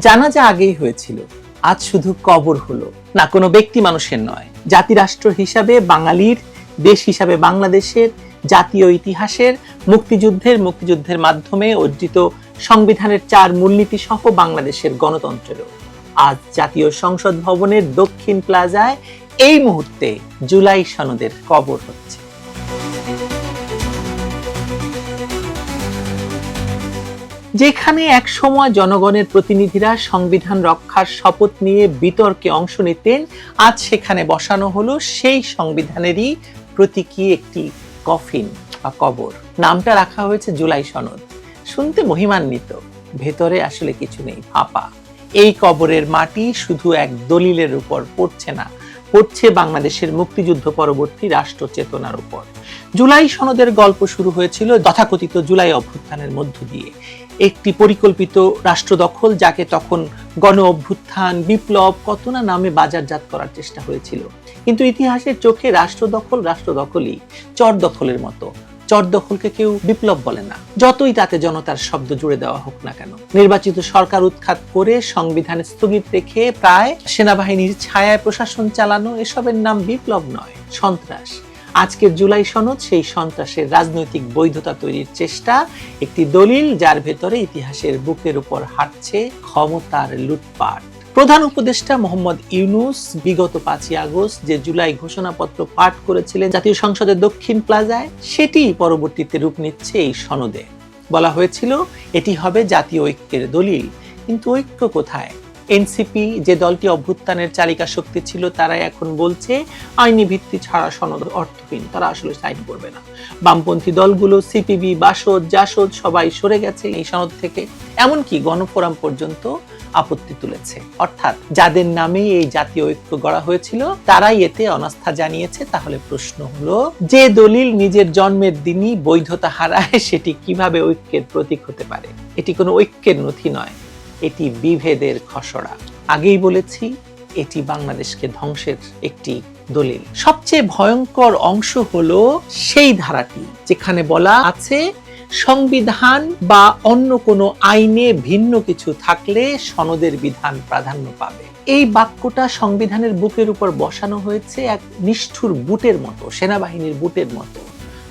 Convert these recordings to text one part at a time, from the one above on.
জানাজা আগেই হয়েছিল, আজ শুধু কবর হলো। না, কোনো ব্যক্তি মানুষের নয়। জাতিরাষ্ট্র হিসাবে বাঙালির, দেশ হিসাবে বাংলাদেশের, জাতীয় ইতিহাসের, মুক্তিযুদ্ধের মুক্তিযুদ্ধের মাধ্যমে অর্জিত সংবিধানের চার মূলনীতি সহ বাংলাদেশের গণতন্ত্রেরও। আজ জাতীয় সংসদ ভবনের দক্ষিণ প্লাজায় এই মুহূর্তে জুলাই সনদের কবর হচ্ছে। যেখানে এক সময় জনগণের প্রতিনিধিরা সংবিধান রক্ষার শপথ নিয়ে বিতর্কে অংশ নিতেন, আজ সেখানে বসানো হলো সেই সংবিধানেরই প্রতীকী একটি কফিন বা কবর। নামটা রাখা হয়েছে জুলাই সনদ। শুনতে মহিমান্বিত, ভেতরে আসলে কিছু নেই, ফাঁপা। এই কবরের মাটি শুধু এক দলিলের উপর পড়ছে না, পড়ছে বাংলাদেশের মুক্তিযুদ্ধ পরবর্তী রাষ্ট্র চেতনার উপর। জুলাই সনদের গল্প শুরু হয়েছিল তথাকথিত জুলাই অভ্যুত্থানের মধ্য দিয়ে। একটি পরিকল্পিত রাষ্ট্র দখল, যাকে তখন গণ অভ্যুত্থান, বিপ্লব, কত না নামে বাজারজাত করার চেষ্টা হয়েছিল। কিন্তু ইতিহাসের চোখে রাষ্ট্র দখল, রাষ্ট্র দখলই চর দখলের মতো। চর দখলকে কেউ বিপ্লব বলে না। যতই তাতে জনতার শব্দ জুড়ে দেওয়া হোক না কেন। নির্বাচিত সরকার উৎখাত করে সংবিধান স্থগিত রেখে প্রায় সেনাবাহিনীর ছায়ায় প্রশাসন চালানো এসবের নাম বিপ্লব নয়, সন্ত্রাস। আজকের জুলাই সনদ, সেই সন্ত্রাসের রাজনৈতিক বৈধতা তৈরির চেষ্টা, একটি দলিল যার ভেতরে ইতিহাসের বুকের উপর হাঁটছে ক্ষমতার লুটপাট। প্রধান উপদেষ্টা মোহাম্মদ ইউনুস বিগত পাঁচই আগস্ট যে জুলাই ঘোষণাপত্র পাঠ করেছিলেন জাতীয় সংসদের দক্ষিণ প্লাজায়, সেটি পরবর্তীতে রূপ নিচ্ছে এই সনদে। বলা হয়েছিল, এটি হবে জাতীয় ঐক্যের দলিল, কিন্তু ঐক্য কোথায়? এনসিপি যে দলটি অভ্যুত্থানের চালিকা শক্তি ছিল, তারাই এখন বলছে, আইনি ভিত্তি ছাড়া সনদ অর্থহীন তারা আসলে সাইন করবে না। বামপন্থী দলগুলো, সিপিবি, বাসদ, জাসদ, সবাই সরে গেছে এই সনদ থেকে। এমনকি গণফোরাম পর্যন্ত আপত্তি তুলেছে। অর্থাৎ যাদের নামে এই জাতীয় ঐক্য গড়া হয়েছিল, তারাই এতে অনাস্থা জানিয়েছে। তাহলে প্রশ্ন হলো, যে দলিল নিজের জন্মের দিনই বৈধতা হারায়, সেটি কীভাবে ঐক্যের প্রতীক হতে পারে? এটি কোনো ঐক্যের নথি নয়। এটি বিভেদের খসড়া। আগেই বলেছি, এটি বাংলাদেশকে ধ্বংসের একটি দলিল। সবচেয়ে ভয়ঙ্কর অংশ হলো সেই ধারাটি, যেখানে বলা আছে, সংবিধান বা অন্য কোনো আইনে ভিন্ন কিছু থাকলে সনদের বিধান প্রাধান্য পাবে। এই বাক্যটা সংবিধানের বুকের উপর বসানো হয়েছে এক নিষ্ঠুর বুটের মতো, সেনাবাহিনীর বুটের মতো।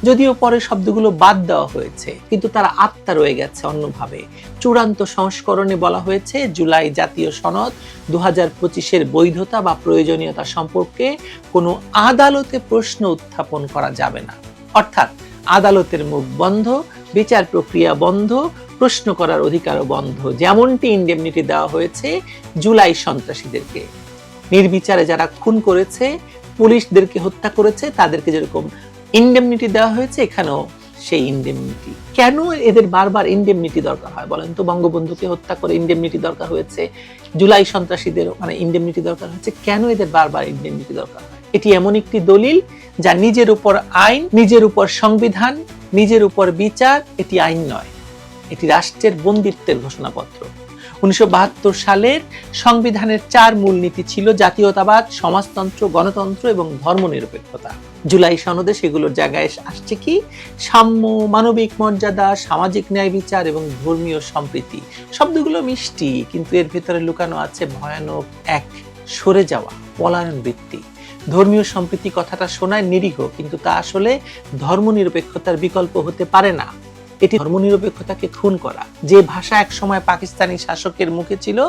যদিও পরে শব্দগুলো বাদ দেওয়া হয়েছে, কিন্তু তারা আত্মা রয়ে গেছে অন্যভাবে। চূড়ান্ত সংস্করণে বলা হয়েছে, জুলাই জাতীয় সনদ দু হাজার পঁচিশের বৈধতা বা প্রয়োজনীয়তা সম্পর্কে কোনো আদালতে প্রশ্ন উত্থাপন করা যাবে না। অর্থাৎ, আদালতের মুখ বন্ধ, বিচার প্রক্রিয়া বন্ধ, প্রশ্ন করার অধিকারও বন্ধ, যেমনটি ইন্ডেমনিটি দেওয়া হয়েছে জুলাই সন্ত্রাসীদেরকে। নির্বিচারে যারা খুন করেছে, পুলিশদেরকে হত্যা করেছে, তাদেরকে যেরকম ইন্ডেমনিটি দেওয়া হয়েছে, এখানেও সেই ইন্ডেমনিটি কেন এদের বারবার ইন্ডেমনিটি দরকার হয় বলেন তো? বঙ্গবন্ধুকে হত্যা করে ইন্ডেমনিটি দরকার হয়েছে, জুলাই সন্ত্রাসীদের মানে ইন্ডেমনিটি দরকার হয়েছে, কেন এদের বারবার ইন্ডেমনিটি দরকার হয়? এটি এমন একটি দলিল যা নিজের উপর আইন, নিজের উপর সংবিধান, নিজের উপর বিচার, এটি আইন নয়। এটি রাষ্ট্রের বন্দিত্বের ঘোষণাপত্র। উনিশশো বাহাত্তর সালের সংবিধানের চার মূলনীতি ছিল জাতীয়তাবাদ, সমাজতন্ত্র, গণতন্ত্র এবং ধর্মনিরপেক্ষতা। জুলাই সনদে সেগুলোর জায়গায় আসছে কি? সাম্য, মানবিক মর্যাদা, সামাজিক ন্যায় বিচার এবং ধর্মীয় সম্প্রীতি। শব্দগুলো মিষ্টি, কিন্তু এর ভেতরে লুকানো আছে ভয়ানক এক সরে যাওয়া পলায়ন বৃত্তি। ধর্মীয় সম্প্রীতি কথাটা শোনায় নিরীহ, কিন্তু তা আসলে ধর্মনিরপেক্ষতার বিকল্প হতে পারে না। এটি ধর্মনিরপেক্ষতাকে খুন করা। যে ভাষা এক সময় পাকিস্তানি শাসকের মুখে ছিল,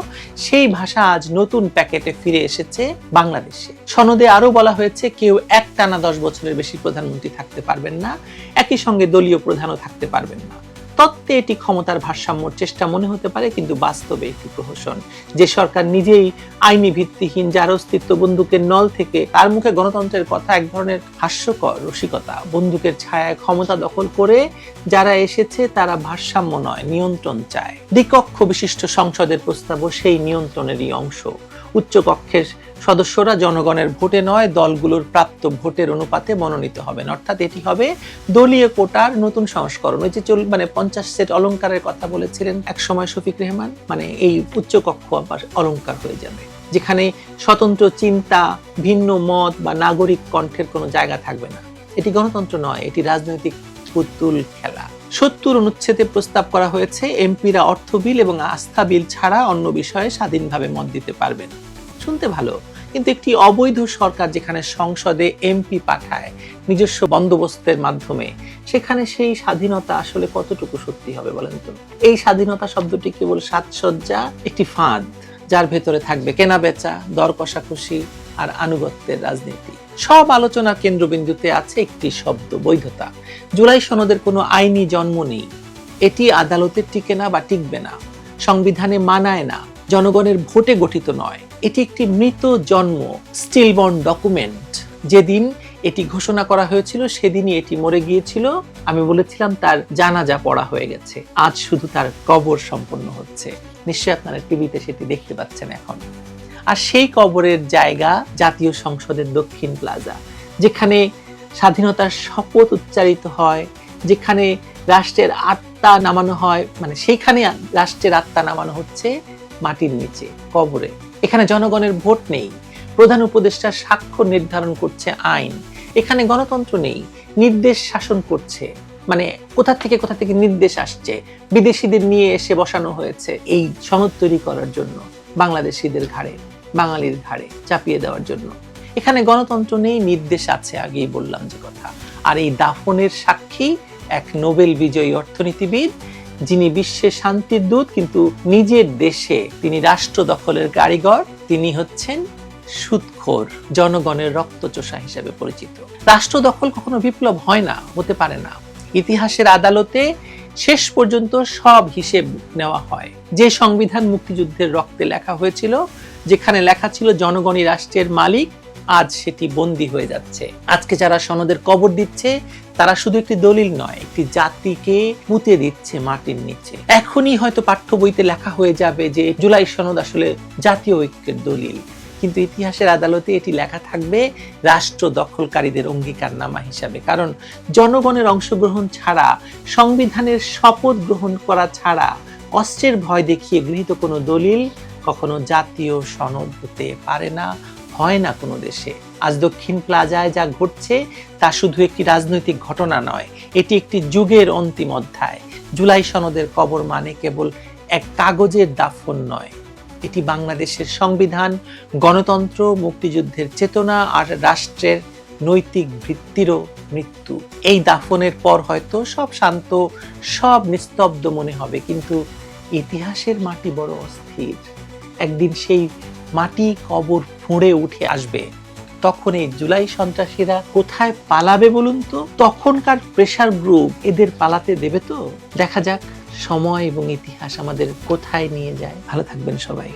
সেই ভাষা আজ নতুন প্যাকেটে ফিরে এসেছে বাংলাদেশে। সনদে আরও বলা হয়েছে, কেউ এক টানা দশ বছরের বেশি প্রধানমন্ত্রী থাকতে পারবেন না, একই সঙ্গে দলীয় প্রধানও থাকতে পারবেন না। তত্ত্বে এটি ক্ষমতার ভারসাম্যর চেষ্টা মনে হতে পারে, কিন্তু বাস্তবে একটি প্রহসন। যে সরকার নিজেই আইনি ভিত্তিহীন, যার অস্তিত্ব বন্দুকের নল থেকে তার মুখে গণতন্ত্রের কথা, এক ধরনের হাস্যকর রসিকতা, বন্দুকের ছায়ায় ক্ষমতা দখল করে যারা এসেছে, তারা ভারসাম্য নয়, নিয়ন্ত্রণ চায়। দ্বিকক্ষ বিশিষ্ট সংসদের প্রস্তাবও সেই নিয়ন্ত্রণেরই অংশ। উচ্চকক্ষের সদস্যরা জনগণের ভোটে নয়, দলগুলোর প্রাপ্ত ভোটের অনুপাতে মনোনীত হবেন। অর্থাৎ এটি হবে দলীয় কোটার নতুন সংস্করণ। ওই যে চল মানে পঞ্চাশ সেট অলঙ্কারের কথা বলেছিলেন এক সময় শফিক রেহমান মানে এই উচ্চকক্ষ আবার অলঙ্কার হয়ে যাবে, যেখানে স্বতন্ত্র চিন্তা, ভিন্ন মত বা নাগরিক কণ্ঠের কোনো জায়গা থাকবে না। এটি গণতন্ত্র নয়, এটি রাজনৈতিক পুতুল খেলা। সত্তর অনুচ্ছেদে প্রস্তাব করা হয়েছে, এমপিরা অর্থ বিল এবং আস্থা বিল ছাড়া অন্য বিষয়ে স্বাধীনভাবে মত দিতে পারবেন শুনতে ভালো। কিন্তু একটি অবৈধ সরকার যেখানে সংসদে এমপি পাঠায় নিজস্ব বন্দোবস্তের মাধ্যমে, সেখানে সেই স্বাধীনতা আসলে কতটুকু সত্যি হবে বলেন তো? এই স্বাধীনতা শব্দটি কেবল সাজসজ্জা, একটি ফাঁদ, যার ভেতরে থাকবে কেনা বেচা দর কষাকষি আর আনুগত্যের রাজনীতি। সব আলোচনার কেন্দ্রবিন্দুতে আছে একটি শব্দ, বৈধতা। জুলাই সনদের কোনো আইনি জন্ম নেই। এটি আদালতে টিকে না বা টিকবে না। সংবিধানে মানায় না। জনগণের ভোটে গঠিত নয়। এটি একটি মৃত জন্ম স্টিলবর্ন ডকুমেন্ট। যেদিন এটি ঘোষণা করা হয়েছিল, সেদিনই এটি মরে গিয়েছিল। আমি বলেছিলাম, তার জানাজা পড়া হয়ে গেছে। আজ শুধু তার কবর সম্পন্ন হচ্ছে। নিশ্চয়ই আপনারা টিভিতে সেটি দেখতে পাচ্ছেন এখন। আর সেই কবরের জায়গা জাতীয় সংসদের দক্ষিণ প্লাজা, যেখানে স্বাধীনতার শপথ উচ্চারিত হয়, যেখানে রাষ্ট্রের আত্মা নামানো হয় মানে সেইখানে রাষ্ট্রের আত্মা নামানো হচ্ছে। মাটির নিচে, কবরে। এখানে জনগণের ভোট নেই। প্রধান উপদেষ্টা স্বাক্ষর নির্ধারণ করছে আইন। এখানে গণতন্ত্র নেই। নির্দেশ শাসন করছে। মানে কোথা থেকে কোথা থেকে নির্দেশ আসছে? বিদেশিদের নিয়ে এসে বসানো হয়েছে এই সনদ তৈরি করার জন্য, বাংলাদেশিদের ঘাড়ে, বাঙালির ঘাড়ে চাপিয়ে দেওয়ার জন্য। এখানে গণতন্ত্র নেই, নির্দেশ আছে আগেই বললাম যে কথা। আর এই দাফনের সাক্ষী এক নোবেল বিজয়ী অর্থনীতিবিদ যিনি বিশ্বে শান্তির দূত, কিন্তু নিজের দেশে তিনি রাষ্ট্র দখলের কারিগর, তিনি হচ্ছেন সুদখোর জনগণের রক্তচোষা হিসেবে পরিচিত। রাষ্ট্র দখল কখনো বিপ্লব হয় না, হতে পারে না। ইতিহাসের আদালতে শেষ পর্যন্ত সব হিসেব নেওয়া হয়। যে সংবিধান মুক্তিযুদ্ধের রক্তে লেখা হয়েছিল, যেখানে লেখা ছিল, জনগণই রাষ্ট্রের মালিক আজ সেটি বন্দী হয়ে যাচ্ছে। আজকে যারা সনদের কবর দিচ্ছে, তারা শুধু একটি দলিল নয়, একটি জাতিকে পুঁতে দিচ্ছে মাটির নিচে। এখনই হয়তো পাঠ্য বইতে লেখা হয়ে যাবে যে জুলাই সনদ আসলে জাতীয় ঐক্যের দলিল। কিন্তু ইতিহাসের আদালতে এটি লেখা থাকবে রাষ্ট্র দখলকারীদের অঙ্গীকারনামা হিসাবে। কারণ জনগণের অংশগ্রহণ ছাড়া, সংবিধানের শপথ গ্রহণ করা ছাড়া, অস্ত্রের ভয় দেখিয়ে গৃহীত কোনো দলিল কখনো জাতীয় সনদ হতে পারে না। হয় না কোনো দেশে। আজ দক্ষিণ প্লাজায় যা ঘটছে তা শুধু একটি রাজনৈতিক ঘটনা নয়, এটি একটি যুগের অন্তিম অধ্যায়। জুলাই সনদের কবর মানে কেবল এক কাগজের দাফন নয়, এটি বাংলাদেশের সংবিধান, গণতন্ত্র, মুক্তিযুদ্ধের চেতনা আর রাষ্ট্রের নৈতিক ভিত্তিরও মৃত্যু। এই দাফনের পর হয়তো সব শান্ত, সব নিস্তব্ধ মনে হবে, কিন্তু ইতিহাসের মাটি বড় অস্থির। একদিন সেই মাটি কবর ফুঁড়ে উঠে আসবে। তখন এই জুলাই সন্ত্রাসীরা কোথায় পালাবে বলুন তো? তখনকার প্রেশার গ্রুপ এদের পালাতে দেবে তো? দেখা যাক, সময় এবং ইতিহাস আমাদের কোথায় নিয়ে যায়। ভালো থাকবেন সবাই।